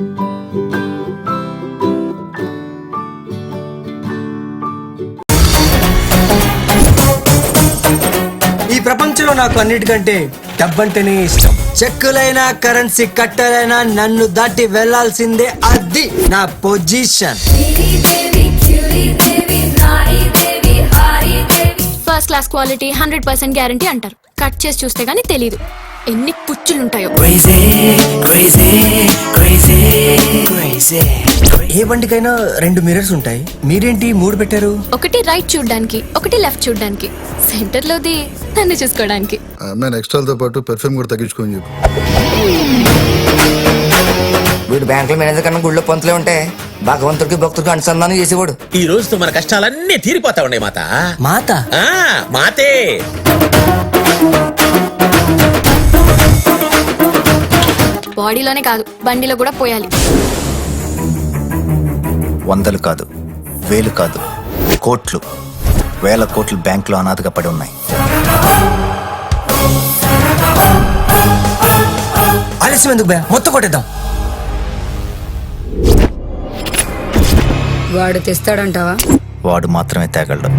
ఈ ప్రపంచంలో నాకు అన్నిటికంటే డబ్బంటేనే ఇష్టం. చెక్కులైనా కరెన్సీ కట్టలైనా నన్ను దాటి వెళ్ళాల్సిందే అది నా position. First class quality hundred percent guarantee అంటారు. కట్ చేసి చూస్తే గానీ తెలీదు. ఎన్ని పుచ్చులుంటాయో. ఏ బండికైనా రెండు మిరర్స్ ఉంటాయి. మీరేంటి మూడు పెట్టారు? ఒకటి రైట్ చూడడానికి ఒకటి లెఫ్ట్ చూడడానికి. సెంటర్ లోది నన్ను చూసుకోవడానికి. ఆ అమ్మాయి నెక్స్ట్రాల్తో పాటు పెర్ఫ్యూమ్ కూడా తగ్గించుకొని చెప్పు. వీడు బ్యాంకుల మేనేజర్ కన్నా గుళ్ళో పంతులే ఉంటే భగవంతుడికి భక్తుడికి అనుసంధానం చేసేవాడు. ఈ రోజుతో మన కష్టాలన్నీ తీరిపోతా ఉన్నాయి మాత. మాత? ఆ, మాతే. బాడీలోనే కాదు బండిలో కూడా పోయాలి. వందలు కాదు వేలు కాదు కోట్లు వేల కోట్లు బ్యాంకులో అనాథగా పడి ఉన్నాయి. ఆలస్యం ఎందుకు మొత్తం కొట్టేద్దాం. వాడు తెస్తాడంటావా? వాడు మాత్రమే తేగలడు.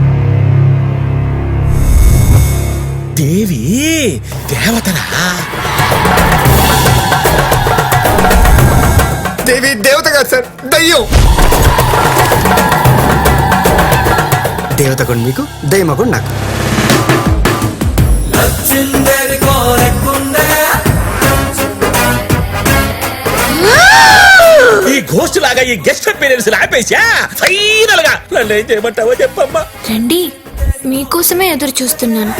దేవి దేవతరా దేవి దేవత కాదు సార్ దయ్యం. దేవత కూడా మీకు దయ్యమ కూడా నాకు. ఈ గోస్ట్ లాగా ఈ గెస్ట్ అపీరెన్స్ ఆపేసా ఫైనల్గా నన్ను ఏం చేయమంటావో చెప్పమ్మా. రండి మీకోసమే ఎదురు చూస్తున్నాను